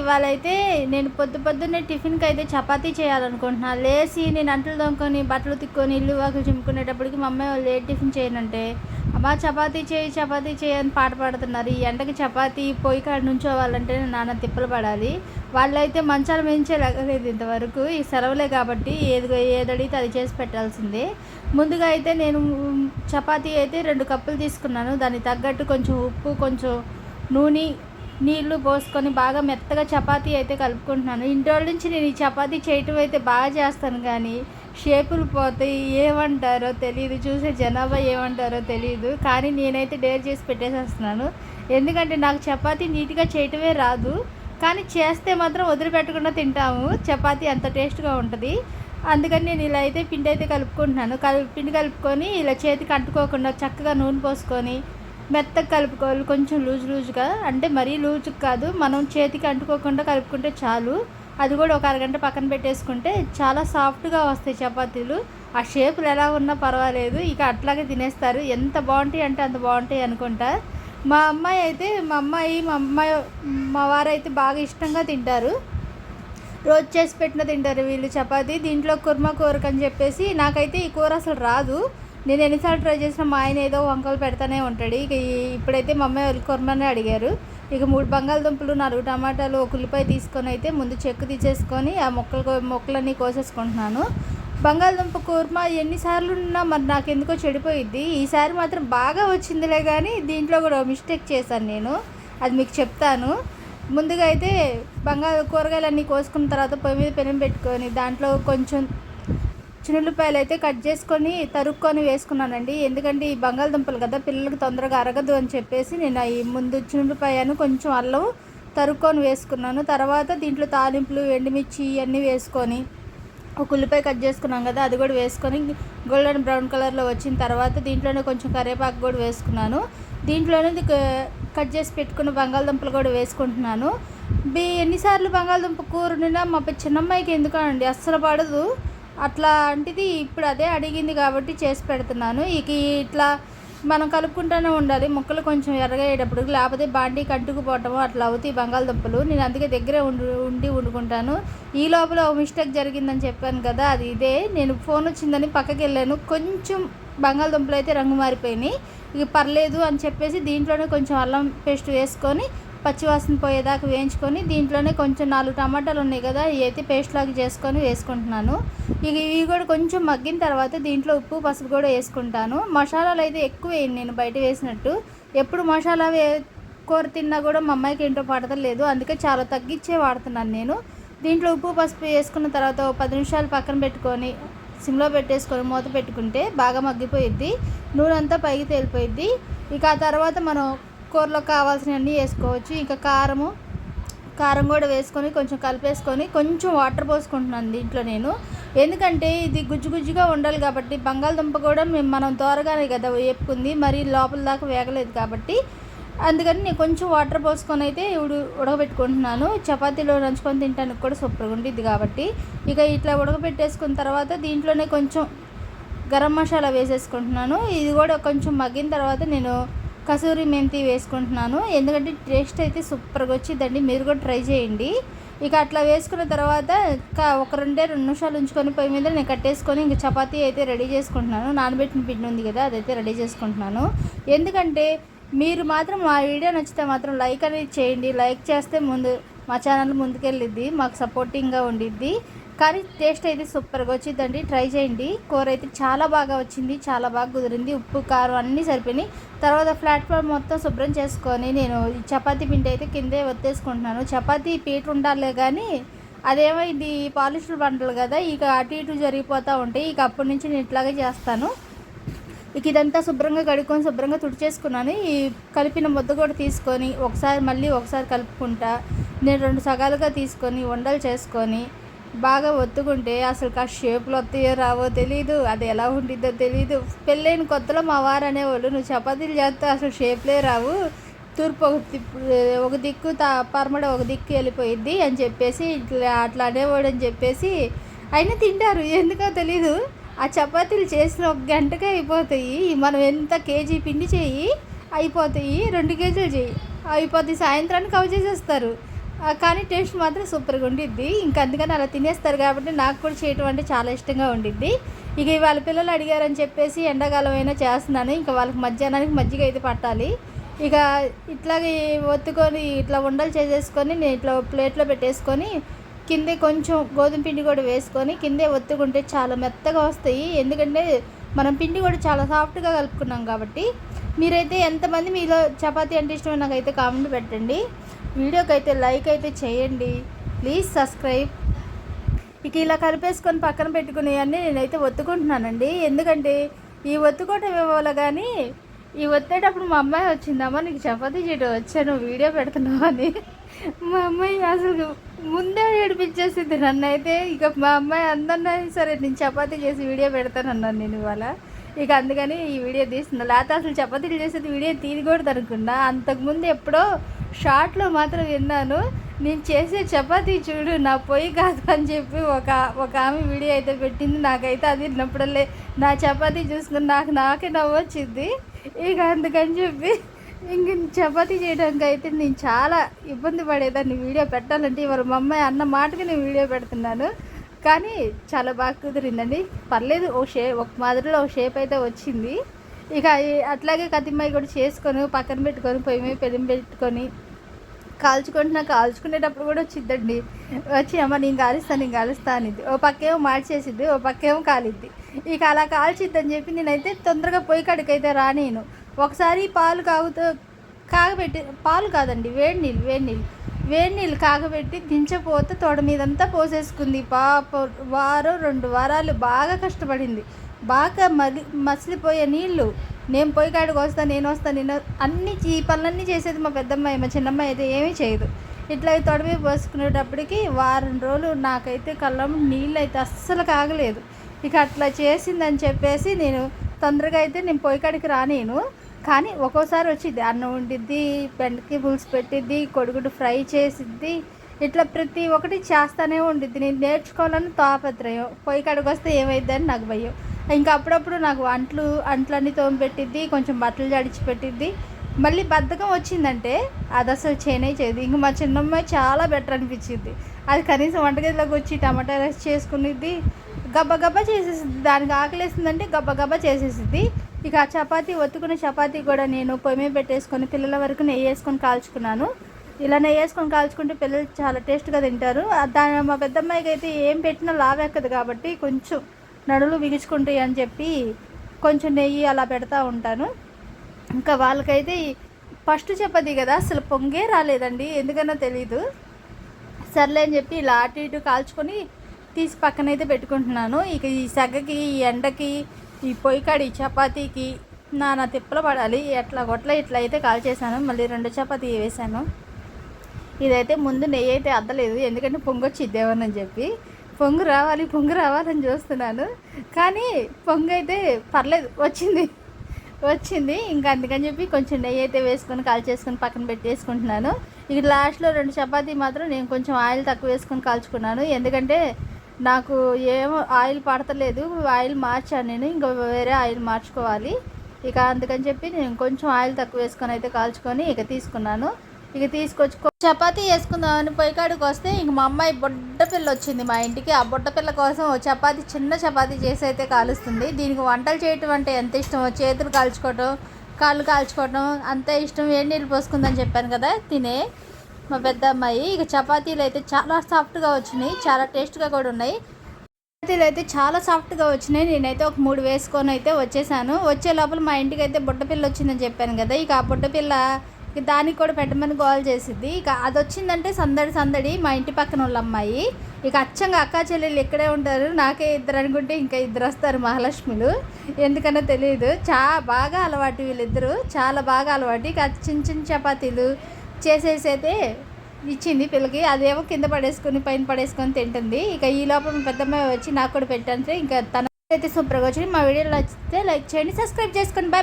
ఇవాళ అయితే నేను పొద్దు పొద్దున్నే టిఫిన్కి అయితే చపాతీ చేయాలనుకుంటున్నా. లేచి నేను అంటలు దొంకొని బట్టలు తిక్కొని ఇల్లు వాకులు చిమ్ముకునేటప్పటికి మా అమ్మాయి వాళ్ళు ఏ టిఫిన్ చేయనంటే అమ్మా చపాతీ చేయి చపాతీ చేయని అని పాట పాడుతున్నారు. ఈ ఎండకి చపాతీ పొయ్యి కాడ నుంచోవాలంటే నాన్న తిప్పలు పడాలి. వాళ్ళైతే మంచాల మించే లెగలేదు ఇంతవరకు. ఈ సెలవులే కాబట్టి ఏది ఏది అడిగితే అది చేసి పెట్టాల్సిందే. ముందుగా అయితే నేను చపాతీ అయితే రెండు కప్పులు తీసుకున్నాను. దానికి తగ్గట్టు కొంచెం ఉప్పు కొంచెం నూనె నీళ్ళు పోసుకొని బాగా మెత్తగా చపాతీ అయితే కలుపుకుంటున్నాను. ఇంటి నుంచి నేను ఈ చపాతీ చేయటం అయితే బాగా చేస్తాను కానీ షేపులు పోతాయి ఏమంటారో తెలియదు చూసే జనాభా ఏమంటారో తెలియదు కానీ నేనైతే డేర్ చేసి పెట్టేసేస్తున్నాను. ఎందుకంటే నాకు చపాతీ నీట్గా చేయటమే రాదు. కానీ చేస్తే మాత్రం వదిలిపెట్టకుండా తింటాము. చపాతీ అంత టేస్ట్గా ఉంటుంది. అందుకని నేను ఇలా అయితే పిండి అయితే కలుపుకుంటున్నాను. కలు పిండి కలుపుకొని ఇలా చేతికి అంటుకోకుండా చక్కగా నూనె పోసుకొని మెత్తగా కలుపుకోవాలి కొంచెం లూజ్ లూజ్గా. అంటే మరీ లూజ్ కాదు మనం చేతికి అంటుకోకుండా కలుపుకుంటే చాలు. అది కూడా ఒక అరగంట పక్కన పెట్టేసుకుంటే చాలా సాఫ్ట్గా వస్తాయి చపాతీలు. ఆ షేపులు ఎలా ఉన్నా పర్వాలేదు. ఇక అట్లాగే తినేస్తారు. ఎంత బాగుంటాయి అంటే అంత బాగుంటాయి అనుకుంటా. మా అమ్మాయి అయితే మా అమ్మాయి మా అమ్మాయి మా వారైతే బాగా ఇష్టంగా తింటారు. రోజు చేసి పెట్టిన తింటారు వీళ్ళు చపాతీ. దీంట్లో కుర్మా కూరకు అని చెప్పేసి నాకైతే ఈ కూర అసలు రాదు. నేను ఎన్నిసార్లు ట్రై చేసినా మా ఆయన ఏదో వంకలు పెడతానే ఉంటాడు. ఇక ఇప్పుడైతే మా అమ్మాయి వాళ్ళు కుర్మని అడిగారు. ఇక మూడు బంగాళదుంపలు నాలుగు టమాటాలు ఒక ఉల్లిపాయ తీసుకొని అయితే ముందు చెక్కు తీసేసుకొని ఆ మొక్కలు మొక్కలన్నీ కోసేసుకుంటున్నాను. బంగాళదుంప కూర్మ ఎన్నిసార్లు ఉన్నా మరి నాకు ఎందుకో చెడిపోయిద్ది. ఈసారి మాత్రం బాగా వచ్చిందిలే కానీ దీంట్లో కూడా మిస్టేక్ చేశాను నేను. అది మీకు చెప్తాను. ముందుగా అయితే బంగాళ కూరగాయలన్నీ కోసుకున్న తర్వాత పొయ్యి మీద పెనం పెట్టుకొని దాంట్లో కొంచెం చినుల్లిపాయలు అయితే కట్ చేసుకొని తరుక్కొని వేసుకున్నానండి. ఎందుకంటే ఈ బంగాళదుంపలు కదా పిల్లలకి తొందరగా అరగదు అని చెప్పేసి నేను ఈ ముందు చిన్నులపాయను కొంచెం అల్లం తరుక్కొని వేసుకున్నాను. తర్వాత దీంట్లో తాలింపులు ఎండుమిర్చి ఇవన్నీ వేసుకొని ఒక ఉల్లిపాయ కట్ చేసుకున్నాం కదా అది కూడా వేసుకొని గోల్డెన్ బ్రౌన్ కలర్లో వచ్చిన తర్వాత దీంట్లోనే కొంచెం కరివేపాకు కూడా వేసుకున్నాను. దీంట్లోనే కట్ చేసి పెట్టుకున్న బంగాళదుంపలు కూడా వేసుకుంటున్నాను. బి ఎన్నిసార్లు బంగాళదుంప కూర మా చిన్నమ్మాయికి ఎందుకండి అస్సలు పడదు. అట్లాంటిది ఇప్పుడు అదే అడిగింది కాబట్టి చేసి పెడుతున్నాను. ఇక ఇట్లా మనం కలుపుకుంటూనే ఉండాలి. ముక్కలు కొంచెం ఎర్రగయ్యేటప్పుడు లేకపోతే బాండీ కట్టుకుపోవటము అట్లా అవుతాయి బంగాళదుంపలు. నేను అందుకే దగ్గరే ఉండి ఉండి వండుకుంటాను. ఈ లోపల ఒక మిస్టేక్ జరిగిందని చెప్పాను కదా అది ఇదే. నేను ఫోన్ వచ్చిందని పక్కకి వెళ్ళాను. కొంచెం బంగాళదుంపలు అయితే రంగు మారిపోయినాయి. ఇక పర్లేదు అని చెప్పేసి దీంట్లోనే కొంచెం అల్లం పేస్ట్ వేసుకొని పచ్చివాసన పోయేదాకా వేయించుకొని దీంట్లోనే కొంచెం నాలుగు టమాటాలు ఉన్నాయి కదా ఇవి అయితే పేస్ట్ లాగా చేసుకొని వేసుకుంటున్నాను. ఇక ఇవి కూడా కొంచెం మగ్గిన తర్వాత దీంట్లో ఉప్పు పసుపు కూడా వేసుకుంటాను. మసాలాలు అయితే ఎక్కువ వేయండి నేను బయట వేసినట్టు. ఎప్పుడు మసాలా వే కూర తిన్నా కూడా మా అమ్మాయికి ఏంటో పడతలేదు. అందుకే చాలా తగ్గించే వాడుతున్నాను నేను. దీంట్లో ఉప్పు పసుపు వేసుకున్న తర్వాత పది నిమిషాలు పక్కన పెట్టుకొని సిమ్లో పెట్టేసుకొని మూత పెట్టుకుంటే బాగా మగ్గిపోయిద్ది. నూనె అంతా పైకి తేలిపోయిద్ది. ఇక ఆ తర్వాత మనం కూరలో కావాల్సినవన్నీ వేసుకోవచ్చు. ఇంకా కారము కారం కూడా వేసుకొని కొంచెం కలిపేసుకొని కొంచెం వాటర్ పోసుకుంటున్నాను దీంట్లో నేను. ఎందుకంటే ఇది గుజ్జు గుజ్జుగా ఉండాలి కాబట్టి బంగాళదుంప కూడా మేము మనం త్వరగానే కదా వేపుకుంది మరి లోపల దాకా వేగలేదు కాబట్టి. అందుకని నేను కొంచెం వాటర్ పోసుకొని అయితే ఇప్పుడు ఉడకబెట్టుకుంటున్నాను. చపాతీలో నంచుకొని తినడానికి కూడా సూపర్గా ఉంటుంది కాబట్టి. ఇక ఇట్లా ఉడకబెట్టేసుకున్న తర్వాత దీంట్లోనే కొంచెం గరం మసాలా వేసేసుకుంటున్నాను. ఇది కూడా కొంచెం మగ్గిన తర్వాత నేను కసూరి మెంతి వేసుకుంటున్నాను. ఎందుకంటే టేస్ట్ అయితే సూపర్గా వచ్చిందండి. మీరు కూడా ట్రై చేయండి. ఇక అట్లా వేసుకున్న తర్వాత ఒక రెండే రెండు నిమిషాలు ఉంచుకొని పొయ్యి మీద నేను కట్టేసుకొని ఇంక చపాతీ అయితే రెడీ చేసుకుంటున్నాను. నానబెట్టిన పిండి ఉంది కదా అదైతే రెడీ చేసుకుంటున్నాను. ఎందుకంటే మీరు మాత్రం మా వీడియో నచ్చితే మాత్రం లైక్ అనేది చేయండి. లైక్ చేస్తే ముందు మా ఛానల్ ముందుకెళ్ళిద్ది. మాకు సపోర్టింగ్గా ఉండిద్ది. కానీ టేస్ట్ అయితే సూపర్గా వచ్చిందండి. ట్రై చేయండి. కూర అయితే చాలా బాగా వచ్చింది. చాలా బాగా కుదిరింది. ఉప్పు కారం అన్నీ సరిపోయినాయి. తర్వాత ప్లాట్ఫామ్ మొత్తం శుభ్రం చేసుకొని నేను చపాతీ పిండి అయితే కిందే ఒత్తేసుకుంటున్నాను. చపాతీ పీట ఉండాలే కానీ అదేమో ఇది పాలిష్డ్ కదా. ఇక అటు ఇటు జరిగిపోతూ ఉంటాయి. ఇక అప్పటి నుంచి నేను ఇట్లాగే చేస్తాను. ఇక ఇదంతా శుభ్రంగా కడుక్కొని శుభ్రంగా తుడిచేసుకున్నాను. ఈ కలిపిన ముద్ద కూడా తీసుకొని ఒకసారి మళ్ళీ ఒకసారి కలుపుకుంటా. నేను రెండు సగాలుగా తీసుకొని వండలు చేసుకొని బాగా ఒత్తుకుంటే అసలు ఆ షేపులు వస్తాయో రావో తెలియదు అది ఎలా ఉండిద్దో తెలియదు పెళ్ళైన కొత్తలో మా వారు అనేవాళ్ళు నువ్వు చపాతీలు చేస్తే అసలు షేప్లే రావు. తూర్పు ఒక ఒక దిక్కు తా పరమడ ఒక దిక్కు వెళ్ళిపోయిద్ది అని చెప్పేసి ఇట్లా అట్లా అనేవాడు అని చెప్పేసి అయినా తింటారు. ఎందుకో తెలీదు. ఆ చపాతీలు చేసిన ఒక గంటకే అయిపోతాయి. మనం ఎంత కేజీ పిండి చేయి అయిపోతాయి. రెండు కేజీలు చేయి. అయిపోతాయి. సాయంత్రానికి అవి చేసేస్తారు. కానీ టేస్ట్ మాత్రం సూపర్గా ఉండిద్ది. ఇంకా అందుకని అలా తినేస్తారు కాబట్టి నాకు కూడా చేయటం అంటే చాలా ఇష్టంగా ఉండిద్ది. ఇక వాళ్ళ పిల్లలు అడిగారని చెప్పేసి ఎండాకాలం అయినా చేస్తున్నాను. ఇంకా వాళ్ళకి మధ్యాహ్నానికి మజ్జిగ అయితే పట్టాలి. ఇక ఇట్లాగే ఒత్తుకొని ఇట్లా ఉండలు చేసేసుకొని నేను ఇట్లా ప్లేట్లో పెట్టేసుకొని కిందే కొంచెం గోధుమ పిండి కూడా వేసుకొని కిందే ఒత్తుకుంటే చాలా మెత్తగా వస్తాయి. ఎందుకంటే మనం పిండి కూడా చాలా సాఫ్ట్గా కలుపుకున్నాం కాబట్టి. మీరైతే ఎంతమంది మీలో చపాతీ అంటే ఇష్టమో నాకైతే కామెంట్ పెట్టండి. వీడియోకి అయితే లైక్ అయితే చేయండి. Please subscribe. ఇక ఇలా కలిపేసుకొని పక్కన పెట్టుకునే అన్నీ నేనైతే ఒత్తుకుంటున్నానండి. ఎందుకంటే ఈ ఒత్తుకోవటం ఇవ్వాలి కానీ ఈ ఒత్తేటప్పుడు మా అమ్మాయి వచ్చిందమ్మా నీకు చపాతీ చేయడం వచ్చాను వీడియో పెడుతున్నావు అని. మా అమ్మాయి అసలు ముందే ఏడిపించేసింది నన్ను అయితే ఇక మా అమ్మాయి అందరినీ సరే నేను చపాతీ చేసి వీడియో పెడతానన్నాను నేను ఇవాళ. ఇక అందుకని ఈ వీడియో తీస్తున్నా. లేకపోతే అసలు చపాతీలు చేసేది వీడియో తీయకూడదు అనుకున్నా అంతకుముందు ఎప్పుడో షార్ట్లో మాత్రం విన్నాను నేను చేసే చపాతీ చూడు నా పొయ్యి కాదు అని చెప్పి ఒక ఒక ఆమె వీడియో అయితే పెట్టింది. నాకైతే అది విన్నప్పుడల్లే నా చపాతీ చూసుకుని నాకు నాకే నవ్వొచ్చింది ఇక అందుకని చెప్పి ఇంక చపాతీ చేయడానికి అయితే నేను చాలా ఇబ్బంది పడేదాన్ని వీడియో పెట్టాలంటే. ఇవాళ మా అమ్మాయి అన్న మాటకి నేను వీడియో పెడుతున్నాను. కానీ చాలా బాగా కుదిరిందండి. పర్లేదు ఓ షేప్ ఒక మాదిరిలో ఒక షేప్ అయితే వచ్చింది. ఇక అట్లాగే కతిమ్మాయి కూడా చేసుకొని పక్కన పెట్టుకొని పొయ్యి మీద పెళ్ళి పెట్టుకొని కాల్చుకుంటున్నా కాల్చుకునేటప్పుడు కూడా వచ్చిద్దండి. వచ్చి అమ్మ నేను కాలుస్తాను నేను కాలుస్తా అనిద్ది. ఓ పక్కేమో మార్చేసిద్ది ఓ పక్కేమో కాలిద్ది. ఇక అలా కాల్చిద్దని చెప్పి నేనైతే తొందరగా పొయ్యి కాడికైతే రానేను ఒకసారి పాలు కాగుతూ కాగబెట్టి పాలు కాదండి వేడి నీళ్ళు వేడి నీళ్ళు. వేడి నీళ్ళు కాగబెట్టి దించపోతే తోడ మీదంతా పోసేసుకుంది. పాప వారం రెండు వారాలు బాగా కష్టపడింది. బాగా మలి మసిలిపోయే నీళ్ళు. నేను పోయి కాడికి వస్తా నేను వస్తా నేను అన్ని ఈ పనులన్నీ చేసేది మా పెద్దమ్మాయి మా చిన్నమ్మాయి అయితే ఏమీ చేయదు. ఇట్లా తొడమి పోసుకునేటప్పటికి వారం రోజులు నాకైతే కళ్ళం నీళ్ళు అయితే అస్సలు కాగలేదు. ఇక అట్లా చేసిందని చెప్పేసి నేను తొందరగా అయితే నేను పోయి కాడికి రానేను. కానీ ఒక్కోసారి వచ్చింది అన్నం వండిద్ది బెండకి పులుసు పెట్టిద్ది కొడుకుడు ఫ్రై చేసిద్ది. ఇట్లా ప్రతి ఒక్కటి చేస్తానే ఉండిద్ది. నేను నేర్చుకోవాలని తాపత్రయం. పొయ్యి కాడికి వస్తే ఏమైద్దని నాకు భయం. ఇంకా అప్పుడప్పుడు నాకు అంట్లు అంట్లన్నీ తోమిపెట్టిద్ది కొంచెం బట్టలు జడిచి పెట్టిద్ది. మళ్ళీ బద్ధకం వచ్చిందంటే అది అసలు చేయనే చేయదు. ఇంక మా చిన్నమ్మాయి చాలా బెటర్ అనిపించింది. అది కనీసం వంటగదిలోకి వచ్చి టమాటా రైస్ చేసుకునిద్ది. గబ్బ గబ్బ చేసేసిద్ది. దానికి ఆకలేసిందంటే గబ్బ గబ్బ చేసేసిద్ది. ఇక ఆ చపాతీ ఒత్తుకున్న చపాతీ కూడా నేను పొయ్యి పెట్టేసుకొని పిల్లల వరకు నెయ్యి వేసుకొని కాల్చుకున్నాను. ఇలా నెయ్యి వేసుకొని కాల్చుకుంటే పిల్లలు చాలా టేస్ట్గా తింటారు. దాని మా పెద్దమ్మాయికి అయితే ఏం పెట్టినా లావెక్కదు కాబట్టి కొంచెం నడులు బిగుచుకుంటాయి అని చెప్పి కొంచెం నెయ్యి అలా పెడతా ఉంటాను. ఇంకా వాళ్ళకైతే ఫస్ట్ చపాతీ కదా అసలు పొంగే రాలేదండి ఎందుకన్నా తెలీదు. సర్లే అని చెప్పి ఇలా అటు ఇటు కాల్చుకొని తీసి పక్కనైతే పెట్టుకుంటున్నాను. ఇక ఈ సగకి ఈ ఎండకి ఈ పొయ్యి కాడి ఈ చపాతీకి నానా తిప్పలు పడాలి. ఎట్లా కొట్ల ఇట్లా అయితే కాల్చేసాను మళ్ళీ రెండు చపాతీ వేసాను ఇదైతే ముందు నెయ్యి అయితే అద్దలేదు ఎందుకంటే పొంగొచ్చిద్దేమోనని చెప్పి. పొంగు రావాలి పొంగు రావాలని చూస్తున్నాను. కానీ పొంగు అయితే పర్లేదు వచ్చింది. వచ్చింది. ఇంకా అందుకని చెప్పి కొంచెం నెయ్యి అయితే వేసుకొని కాల్చేసుకొని పక్కన పెట్టేసుకుంటున్నాను. ఇక లాస్ట్లో రెండు చపాతీ మాత్రం నేను కొంచెం ఆయిల్ తక్కువ వేసుకొని కాల్చుకున్నాను. ఎందుకంటే నాకు ఏమో ఆయిల్ పడతలేదు ఆయిల్ మార్చాను నేను. ఇంకా వేరే ఆయిల్ మార్చుకోవాలి. ఇక అందుకని చెప్పి నేను కొంచెం ఆయిల్ తక్కువ వేసుకొని అయితే కాల్చుకొని ఇక తీసుకున్నాను. ఇక తీసుకొచ్చి చపాతీ వేసుకుందామని పొయ్యికాడికి వస్తే ఇంక మా అమ్మాయి బొడ్డ పిల్ల వచ్చింది మా ఇంటికి. ఆ బొడ్డ పిల్ల కోసం ఓ చపాతీ చిన్న చపాతీ చేసి అయితే కాలుస్తుంది. దీనికి వంటలు చేయటం అంటే ఎంత ఇష్టమో చేతులు కాల్చుకోవటం కాళ్ళు కాల్చుకోవటం అంత ఇష్టం. వేడి నీళ్ళు పోసుకుందని చెప్పాను కదా తినే మా పెద్ద అమ్మాయి. ఇక చపాతీలు అయితే చాలా సాఫ్ట్గా వచ్చినాయి చాలా టేస్ట్గా కూడా ఉన్నాయి. చపాతీలు అయితే చాలా సాఫ్ట్గా వచ్చినాయి. నేనైతే ఒక మూడు వేసుకొని అయితే వచ్చేసాను. వచ్చే లోపల మా ఇంటికి అయితే బుట్టపిల్ల వచ్చిందని చెప్పాను కదా ఇక ఆ బుట్టపిల్ల దానికి కూడా పెట్టమని గోల్ చేసిద్ది. ఇక అది వచ్చిందంటే సందడి సందడి మా ఇంటి పక్కన వాళ్ళ అమ్మాయి. ఇక అచ్చంగా అక్కా చెల్లెళ్ళు ఇక్కడే ఉంటారు? నాకే ఇద్దరు అనుకుంటే ఇంకా ఇద్దరు వస్తారు మహాలక్ష్మిలు. ఎందుకనో తెలియదు చాలా బాగా అలవాటు వీళ్ళిద్దరూ. చాలా బాగా అలవాటు. ఇక చిన్న చిన్న చపాతీలు చేసేసైతే ఇచ్చింది పిల్లకి. అదేమో కింద పడేసుకొని పైన పడేసుకొని తింటుంది. ఇక ఈ లోపల పెద్దమ్మాయి వచ్చి నాకు కూడా పెట్టంటే ఇంకా తన అయితే సూపర్గా వచ్చి మా వీడియోలో నచ్చితే లైక్ చేయండి సబ్స్క్రైబ్ చేసుకోండి. బాయ్